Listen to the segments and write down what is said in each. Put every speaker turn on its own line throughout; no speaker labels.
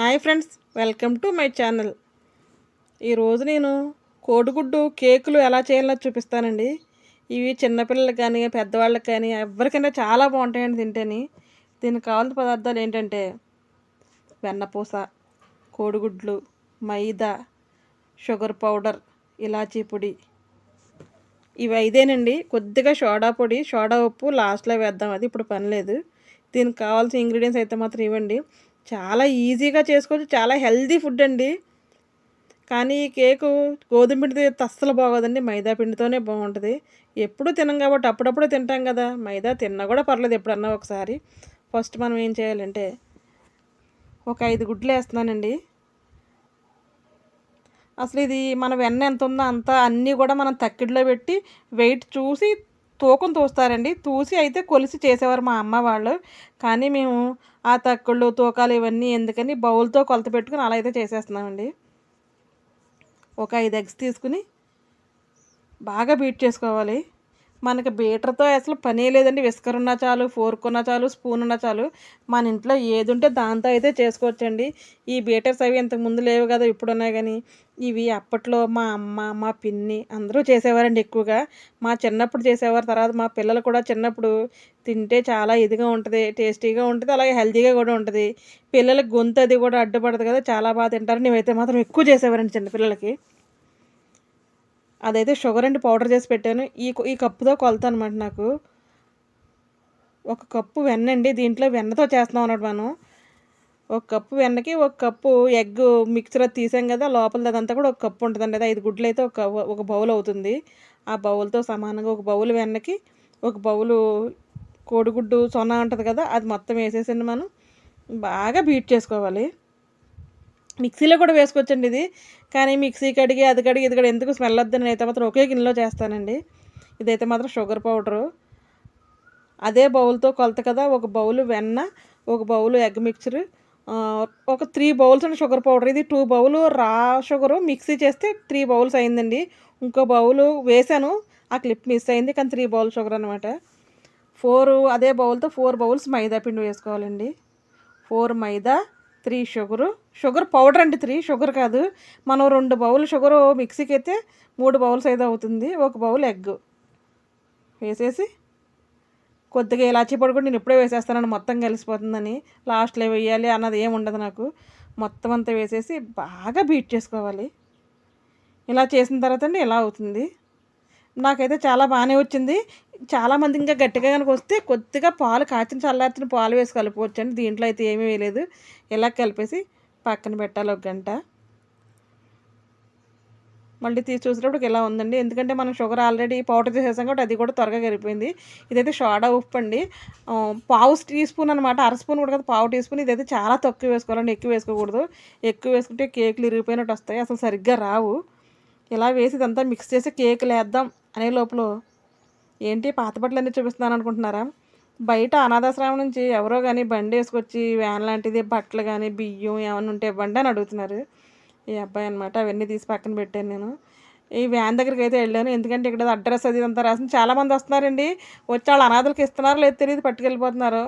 Hi friends welcome to my channel. ఈరోజు నేను కోడిగుడ్డు కేకులు ఎలా చేయాలో చూపిస్తానండి. ఇవి చిన్నపిల్లలకు కానీ పెద్దవాళ్ళకి కానీ ఎవరికైనా చాలా బాగుంటాయండి తింటేని. దీనికి కావాల్సిన పదార్థాలు ఏంటంటే వెన్నపూస కోడిగుడ్లు మైదా షుగర్ పౌడర్ ఇలాచీ పొడి. ఇవి ఐదేనండి. కొద్దిగా సోడా పొడి సోడా ఉప్పు లాస్ట్లో వేద్దాం. అది ఇప్పుడు పని లేదు. దీనికి కావాల్సిన ఇంగ్రీడియంట్స్ అయితే మాత్రం ఇవ్వండి. చాలా ఈజీగా చేసుకోవచ్చు. చాలా హెల్దీ ఫుడ్ అండి. కానీ ఈ కేకు గోధుమ పిండితో అస్సలు బాగోదండి. మైదా పిండితోనే బాగుంటుంది. ఎప్పుడు తినం కాబట్టి అప్పుడప్పుడు తింటాం కదా. మైదా తిన్నా కూడా పర్లేదు ఎప్పుడన్నా ఒకసారి. ఫస్ట్ మనం ఏం చేయాలంటే ఒక ఐదు గుడ్లు వేస్తున్నానండి. అసలు ఇది మన వెన్న ఎంత ఉందో అంత అన్నీ కూడా మనం తక్కిడిలో పెట్టి వెయిట్ చూసి తూకం తూస్తారండి. తూసి అయితే కొలిసి చేసేవారు మా అమ్మ వాళ్ళు. కానీ మేము ఆ తక్కుళ్ళు తూకాలు ఇవన్నీ ఎందుకని బౌల్తో కొలత పెట్టుకుని అలా అయితే చేసేస్తున్నామండి. ఒక ఐదు ఎగ్స్ తీసుకుని బాగా బీట్ చేసుకోవాలి. మనకి బీటర్తో అసలు పనే లేదండి. విస్కర్ ఉన్నా చాలు ఫోర్క్ ఉన్నా చాలు స్పూన్ ఉన్నా చాలు. మన ఇంట్లో ఏది ఉంటే దాంతో అయితే చేసుకోవచ్చండి. ఈ బీటర్స్ అవి ఇంతకు ముందు లేవు కదా ఇప్పుడు ఉన్నాయి కానీ. ఇవి అప్పట్లో మా అమ్మ మా పిన్ని అందరూ చేసేవారండి ఎక్కువగా. మా చిన్నప్పుడు చేసేవారు తర్వాత మా పిల్లలు కూడా చిన్నప్పుడు తింటే చాలా ఇదిగా ఉంటుంది టేస్టీగా ఉంటుంది అలాగే హెల్తీగా కూడా ఉంటుంది. పిల్లలకి గొంతు అది కూడా అడ్డుపడదు కదా చాలా బాగా తింటారు. నేనైతే మాత్రం ఎక్కువ చేసేవారండి చిన్నపిల్లలకి. అదైతే షుగర్ అండ్ పౌడర్ చేసి పెట్టాను. ఈ ఈ కప్పుతో కొలత అనమాట నాకు. ఒక కప్పు వెన్న అండి దీంట్లో వెన్నతో చేస్తున్నాం అన్నమాట మనం. ఒక కప్పు వెన్నకి ఒక కప్పు ఎగ్ మిక్చర్ అది తీసాం కదా లోపల అదంతా కూడా ఒక కప్పు ఉంటుందండి. అది ఐదు గుడ్లు అయితే ఒక ఒక బౌల్ అవుతుంది. ఆ బౌల్తో సమానంగా ఒక బౌల్ వెన్నకి ఒక బౌలు కోడిగుడ్డు సొన ఉంటుంది కదా అది మొత్తం వేసేసండి మనం. బాగా బీట్ చేసుకోవాలి. మిక్సీలో కూడా వేసుకోవచ్చండి ఇది. కానీ మిక్సీ కడిగి అది కడిగి ఇది కడిగి ఎందుకు స్మెల్ వద్దని అయితే మాత్రం ఒకే గిన్నెలో చేస్తానండి. ఇదైతే మాత్రం షుగర్ పౌడరు. అదే బౌల్తో కొలత కదా ఒక బౌల్ వెన్న ఒక బౌల్ ఎగ్ మిక్చర్ ఒక త్రీ బౌల్స్ అండి షుగర్ పౌడర్. ఇది two bowl raw sugar mixie చేస్తే త్రీ బౌల్స్ అయిందండి. ఇంకో బౌల్ వేసాను ఆ క్లిప్ మిస్ అయింది కానీ త్రీ బౌల్ షుగర్ అనమాట ఫోర్ అదే బౌల్తో ఫోర్ బౌల్స్ మైదా పిండి వేసుకోవాలండి. ఫోర్ మైదా త్రీ షుగరు. షుగర్ పౌడర్ అండి త్రీ షుగర్ కాదు. మనం రెండు బౌల్ షుగర్ మిక్సీకి అయితే మూడు బౌల్స్ అయితే అవుతుంది. ఒక బౌల్ ఎగ్ వేసేసి కొద్దిగా ఇలాచీ పొడి కూడా నేను ఇప్పుడే వేసేస్తానని మొత్తం కలిసిపోతుందని లాస్ట్లో వేయాలి అన్నది ఏమి ఉండదు నాకు. మొత్తం అంతా వేసేసి బాగా బీట్ చేసుకోవాలి. ఇలా చేసిన తర్వాత అండి ఇలా అవుతుంది. నాకైతే చాలా బాగానే వచ్చింది. చాలామంది ఇంకా గట్టిగా కనుక వస్తే కొద్దిగా పాలు కాచిన చల్లార్చిన పాలు వేసి కలుపుకోవచ్చు అండి. దీంట్లో అయితే ఏమీ వేయలేదు. ఇలా కలిపేసి పక్కన పెట్టాలి ఒక గంట. మళ్ళీ తీసి చూసినప్పుడు ఇలా ఉందండి. ఎందుకంటే మనం షుగర్ ఆల్రెడీ పౌడర్ చేసేసాం కాబట్టి అది కూడా త్వరగా కరిగిపోయింది ఇదైతే సోడా ఉప్పు అండి. పావు టీ స్పూన్ అనమాట అర స్పూన్ కూడా కదా పావు టీ స్పూన్. ఇదైతే చాలా తక్కువ వేసుకోవాలండి. ఎక్కువ వేసుకోకూడదు. ఎక్కువ వేసుకుంటే కేకులు ఇరిగిపోయినట్టు వస్తాయి. అసలు సరిగ్గా రావు. ఇలా వేసి ఇదంతా మిక్స్ చేసి కేకులు వేద్దాం అనే లోపల ఏంటి పాత బట్టలు అన్నీ చూపిస్తున్నాను అనుకుంటున్నారా? బయట అనాథాశ్రమం నుంచి ఎవరో కానీ బండి వేసుకొచ్చి వ్యాన్ లాంటిది బట్టలు కానీ బియ్యం ఏమైనా ఉంటే ఇవ్వండి అని అడుగుతున్నారు. ఈ అబ్బాయి అనమాట అవన్నీ తీసి పక్కన పెట్టాను నేను. ఈ వ్యాన్ దగ్గరికి అయితే వెళ్ళాను. ఎందుకంటే ఇక్కడ అడ్రస్ అది అంతా రాసింది. చాలామంది వస్తున్నారండి. వచ్చి వాళ్ళ అనాథలకు ఇస్తున్నారో లేదు తెలియదు పట్టుకెళ్ళిపోతున్నారు.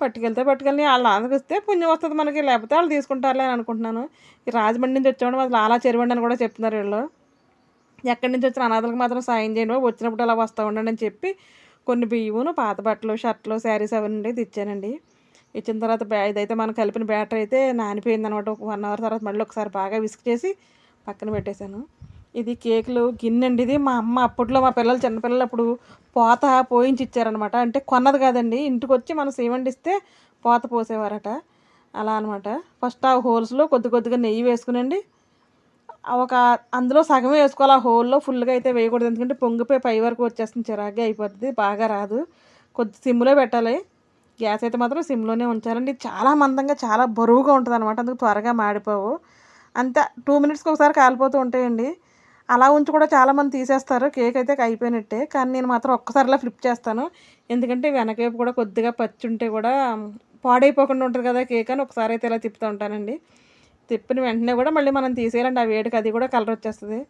పట్టుకెళ్తే పట్టుకెళ్ళి వాళ్ళ అనాథకి ఇస్తే పుణ్యం వస్తుంది మనకి. లేకపోతే వాళ్ళు తీసుకుంటారులే అని అనుకుంటున్నాను. ఈ రాజమండ్రి నుంచి వచ్చేవాడు అసలు అలా చెరువండి అని కూడా చెప్తున్నారు వీళ్ళు. ఎక్కడి నుంచి వచ్చిన అనాథలకు మాత్రం సాయం చేయండి వచ్చినప్పుడు అలా వస్తూ ఉండండి అని చెప్పి కొన్ని బియ్యమును పాత బట్టలు షర్ట్లు శారీస్ అవన్నీ ఇచ్చానండి ఇచ్చిన తర్వాత బ్యా ఇదైతే మనం కలిపిన బ్యాటర్ అయితే నానిపోయింది అనమాట ఒక వన్ అవర్ తర్వాత మళ్ళీ ఒకసారి బాగా విసిక్ చేసి పక్కన పెట్టేశాను. ఇది కేకులు గిన్నె అండి ఇది. మా అమ్మ అప్పట్లో మా పిల్లలు చిన్నపిల్లలు అప్పుడు పోత పోయించి ఇచ్చారనమాట. అంటే కొన్నది కాదండి. ఇంటికి వచ్చి మనం సేవండిస్తే పోత పోసేవారట. అలా అనమాట. ఫస్ట్ ఆ హోల్స్లో కొద్ది కొద్దిగా నెయ్యి వేసుకునండి. ఒక అందులో సగమే వేసుకోవాలి. ఆ హోల్లో ఫుల్గా అయితే వేయకూడదు. ఎందుకంటే పొంగిపోయి పై వరకు వచ్చేస్తుంది. చిరాగ్గా అయిపోతుంది బాగా రాదు. కొద్ది సిమ్లో పెట్టాలి. గ్యాస్ అయితే మాత్రం సిమ్లోనే ఉంచాలండి. చాలా మందంగా చాలా బరువుగా ఉంటుంది అనమాట అందుకు త్వరగా మాడిపోవు. అంతే టూ మినిట్స్కి ఒకసారి కాలిపోతూ ఉంటాయండి. అలా ఉంచి కూడా చాలామంది తీసేస్తారు. కేక్ అయితే అయిపోయినట్టే. కానీ నేను మాత్రం ఒక్కసారిలా ఫ్లిప్ చేస్తాను. ఎందుకంటే వెనకవైపు కూడా కొద్దిగా పచ్చి ఉంటే కూడా పాడైపోకుండా ఉంటుంది కదా కేక్ అని ఒకసారి అయితే ఇలా తిప్పుతూ ఉంటానండి. తిప్పిన వెంటనే కూడా మళ్ళీ మనం తీసేయాలండి. ఆ వేడికి అది కూడా కలర్ వచ్చేస్తుంది.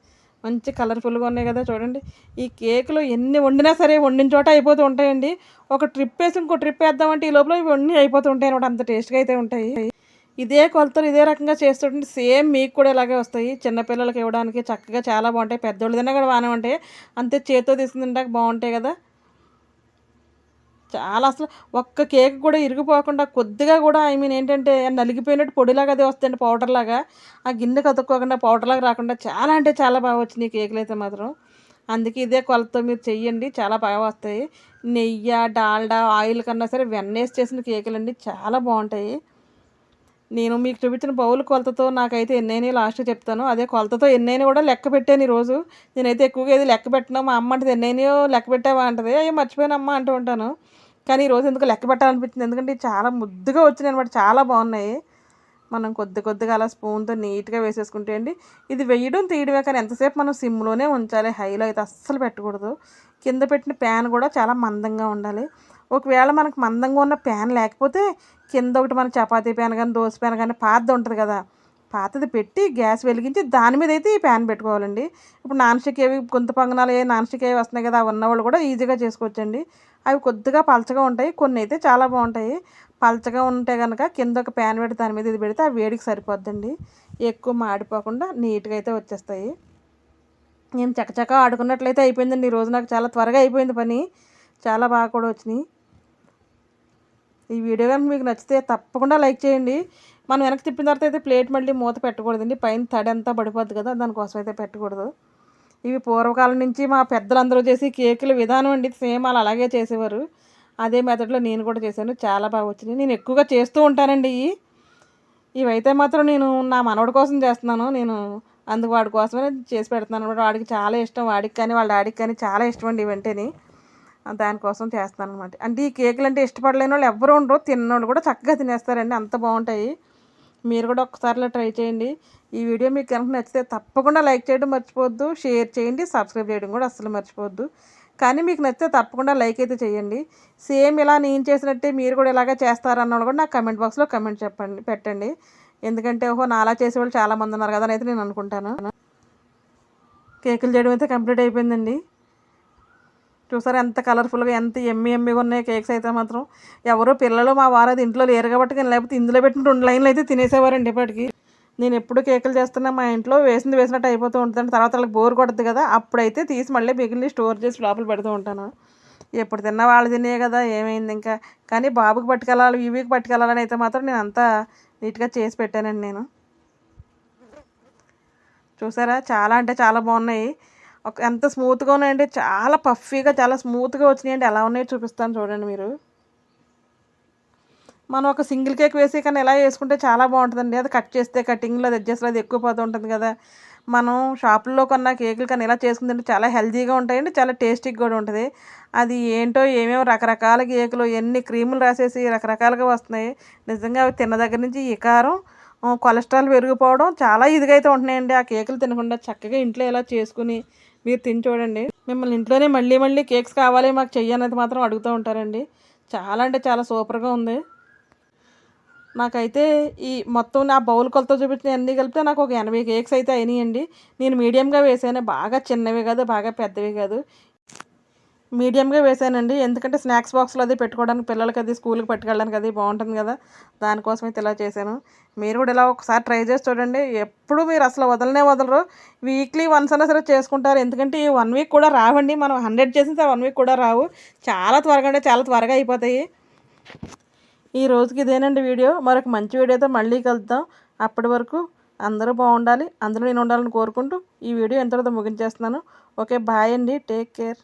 మంచి కలర్ఫుల్గా ఉన్నాయి కదా చూడండి. ఈ కేకులు ఎన్ని వండినా సరే వండిన చోట అయిపోతూ ఉంటాయండి. ఒక ట్రిప్ వేసి ఇంకో ట్రిప్ వేద్దామంటే ఈ లోపల ఇవి అన్నీ అయిపోతూ ఉంటాయి అనమాట అంత టేస్ట్గా అయితే ఉంటాయి. ఇదే కొలతలు ఇదే రకంగా చేస్తుంటే సేమ్ మీకు కూడా ఇలాగే వస్తాయి. చిన్నపిల్లలకి ఇవ్వడానికి చక్కగా చాలా బాగుంటాయి. పెద్దోళ్ళు తిన్నా కూడా బాగానే ఉంటాయి. అంతే చేతితో తీసుకుంటాక బాగుంటాయి కదా. చాలా అసలు ఒక్క కేక్ కూడా ఇరిగిపోకుండా కొద్దిగా కూడా ఐ మీన్ ఏంటంటే నలిగిపోయినట్టు పొడిలాగా అది వస్తుంది పౌడర్లాగా ఆ గిన్నె కతుక్కోకుండా పౌడర్ లాగా రాకుండా చాలా అంటే చాలా బాగా వచ్చినాయి కేకులు అయితే మాత్రం. అందుకే ఇదే కొలతో మీరు చెయ్యండి చాలా బాగా వస్తాయి. నెయ్యి డాల్డా ఆయిల్ కన్నా సరే వెన్నేసి చేసిన కేకులు అండి చాలా బాగుంటాయి. నేను మీకు చూపించిన బౌల్ కొలతతో నాకైతే ఎన్నైనా లాస్ట్ చెప్తాను. అదే కొలతతో ఎన్నైనా కూడా లెక్క పెట్టాను ఈరోజు. నేనైతే ఎక్కువగా ఏది లెక్క పెట్టినా. మా అమ్మ అంటే ఎన్నైనా లెక్క పెట్టావా అంటది. అయ్యో మర్చిపోయినమ్మా అంటూ ఉంటాను. కానీ ఈరోజు ఎందుకు లెక్క పెట్టాలనిపించింది. ఎందుకంటే చాలా ముద్దుగా వచ్చినాయి అనమాట చాలా బాగున్నాయి. మనం కొద్ది కొద్దిగా అలా స్పూన్తో నీట్గా వేసేసుకుంటే అండి. ఇది వేయడం తీయడమే కానీ ఎంతసేపు మనం సిమ్లోనే ఉంచాలి. హైలో అయితే అస్సలు పెట్టకూడదు. కింద పెట్టిన ప్యాన్ కూడా చాలా మందంగా ఉండాలి. ఒకవేళ మనకు మందంగా ఉన్న ప్యాన్ లేకపోతే కింద ఒకటి మన చపాతీ ప్యాన్ కానీ దోశ ప్యాన్ కానీ పాతది ఉంటుంది కదా. పాతది పెట్టి గ్యాస్ వెలిగించి దాని మీద అయితే ఈ ప్యాన్ పెట్టుకోవాలండి. ఇప్పుడు నాన్ స్టిక్ ఏవి గుంత పొంగనాలు ఏ నాన్ స్టిక్ ఏవి వస్తున్నాయి కదా ఉన్నవాళ్ళు కూడా ఈజీగా చేసుకోవచ్చండి. అవి కొద్దిగా పలచగా ఉంటాయి. కొన్ని అయితే చాలా బాగుంటాయి. పలచగా ఉంటే కనుక కింద ఒక ప్యాన్ పెడితే దాని మీద ఇది పెడితే ఆ వేడికి సరిపోద్దండి. ఎక్కువ మాడిపోకుండా నీట్గా అయితే వచ్చేస్తాయి. నేను చకచక ఆడుకున్నట్లయితే అయిపోయిందండి. ఈరోజు నాకు చాలా త్వరగా అయిపోయింది పని. చాలా బాగా కూడా వచ్చినాయి. ఈ వీడియో కనుక మీకు నచ్చితే తప్పకుండా లైక్ చేయండి. మనం వెనక్కి తిప్పిన తర్వాత అయితే ప్లేట్ మళ్ళీ మూత పెట్టకూడదండి. పైన తడి అంతా పడిపోద్ది కదా దానికోసం అయితే పెట్టకూడదు. ఇవి పూర్వకాలం నుంచి మా పెద్దలందరూ చేసి కేకుల విధానం అండి. సేమ్ అలా అలాగే చేసేవారు. అదే మెథడ్లో నేను కూడా చేశాను. చాలా బాగా వచ్చినాయి. నేను ఎక్కువగా చేస్తూ ఉంటానండి ఇవి. ఇవైతే మాత్రం నేను నా మనవడి కోసం చేస్తున్నాను. నేను అందుకు వాడి కోసమే చేసి పెడుతున్నాను అనమాట. వాడికి చాలా ఇష్టం. వాడికి కానీ వాళ్ళ డాడీకి కానీ చాలా ఇష్టం అండి ఇవంటేని దానికోసం చేస్తాను అనమాట. అంటే ఈ కేకులు అంటే ఇష్టపడలేని వాళ్ళు ఎవరు ఉండరు. తిన్నోళ్ళు కూడా చక్కగా తినేస్తారండి. అంత బాగుంటాయి. మీరు కూడా ఒకసారిలో ట్రై చేయండి. ఈ వీడియో మీకు కనుక నచ్చితే తప్పకుండా లైక్ చేయడం మర్చిపోవద్దు. షేర్ చేయండి. సబ్స్క్రైబ్ చేయడం కూడా అస్సలు మర్చిపోవద్దు. కానీ మీకు నచ్చితే తప్పకుండా లైక్ అయితే చేయండి. సేమ్ ఇలా నేను చేసినట్టే మీరు కూడా ఇలాగే చేస్తారన్న కూడా నాకు కమెంట్ బాక్స్లో కమెంట్ చెప్పండి పెట్టండి. ఎందుకంటే ఓహో నాలా చేసేవాళ్ళు చాలామంది ఉన్నారు కదా అని అయితే నేను అనుకుంటాను. కేకులు చేయడం అయితే కంప్లీట్ అయిపోయిందండి. చూసారా ఎంత కలర్ఫుల్గా ఎంత ఎమ్మి ఎమ్మిగా ఉన్నాయి కేక్స్ అయితే మాత్రం. ఎవరో పిల్లలు మా వారు అది ఇంట్లో లేరు కాబట్టి కానీ లేకపోతే ఇందులో పెట్టిన రెండు లైన్లు అయితే తినేసేవారండి ఇప్పటికి. నేను ఎప్పుడు కేకులు చేస్తున్నా మా ఇంట్లో వేసింది వేసినట్టు అయిపోతూ ఉంటుంది. తర్వాత వాళ్ళకి బోర్ కొడుతుంది కదా అప్పుడైతే తీసి మళ్ళీ మిగిలిన స్టోర్ చేసి లోపల పెడుతూ ఉంటాను. ఎప్పుడు తిన్నా వాళ్ళు తినే కదా ఏమైంది ఇంకా? కానీ బాబుకి పట్టుకెళ్ళాలి ఇవికి పట్టుకెళ్ళాలని అయితే మాత్రం నేను అంతా నీట్గా చేసి పెట్టానండి నేను. చూసారా? చాలా అంటే చాలా బాగున్నాయి. ఒక ఎంత స్మూత్గా ఉన్నాయండి చాలా పఫీగా చాలా స్మూత్గా వచ్చినాయండి. ఎలా ఉన్నాయో చూపిస్తాను చూడండి మీరు. మనం ఒక సింగిల్ కేక్ వేసి కానీ ఎలా వేసుకుంటే చాలా బాగుంటుందండి. అది కట్ చేస్తే కటింగ్లో అది అడ్జస్ట్ అది ఎక్కువ పోతూ ఉంటుంది కదా. మనం షాపుల్లో కొన్న కేకులు కానీ ఇలా చేసుకుంటే చాలా హెల్తీగా ఉంటాయండి చాలా టేస్టీగా కూడా ఉంటుంది. అది ఏంటో ఏమేమో రకరకాల కేకులు ఎన్ని క్రీములు రాసేసి రకరకాలుగా వస్తున్నాయి. నిజంగా అవి తిన్న దగ్గర నుంచి ఈ కారం కొలెస్ట్రాల్ పెరిగిపోవడం చాలా ఇదిగా అయితే ఉంటున్నాయండి. ఆ కేకులు తినకుండా చక్కగా ఇంట్లో ఇలా చేసుకుని మీరు తిని చూడండి. మిమ్మల్ని ఇంట్లోనే మళ్ళీ మళ్ళీ కేక్స్ కావాలి మాకు చెయ్యనేది మాత్రం అడుగుతూ ఉంటారండి. చాలా అంటే చాలా సూపర్గా ఉంది. నాకైతే ఈ మొత్తం నా బౌల్ కొలతో చూపించిన అన్నీ కలిపితే నాకు ఒక ఎనభై కేక్స్ అయితే అయినాయండి. నేను మీడియంగా వేసాను. బాగా చిన్నవి కాదు బాగా పెద్దవి కాదు. మీడియంగా వేసానండి. ఎందుకంటే స్నాక్స్ బాక్స్లో అది పెట్టుకోవడానికి పిల్లలకి అది స్కూల్కి పట్టుకెళ్ళడానికి అది బాగుంటుంది కదా. దానికోసం అయితే ఇలా చేశాను. మీరు కూడా ఇలా ఒకసారి ట్రై చేసి చూడండి. ఎప్పుడు మీరు అసలు వదలనే వదలరు. వీక్లీ వన్స్ అయినా సరే చేసుకుంటారు. ఎందుకంటే ఈ వన్ వీక్ కూడా రావండి. మనం హండ్రెడ్ చేసిన వన్ వీక్ కూడా రావు. చాలా త్వరగా అంటే చాలా త్వరగా అయిపోతాయి. ఈ రోజుకి ఇదేనండి వీడియో. మరొక మంచి వీడియోతో మళ్ళీ కలుద్దాం. అప్పటి వరకు అందరూ బాగుండాలి. అందరూ నేను ఉండాలని కోరుకుంటూ ఈ వీడియో ఎంతటితో ముగించేస్తున్నాను. ఓకే బాయ్ అండి. Take care.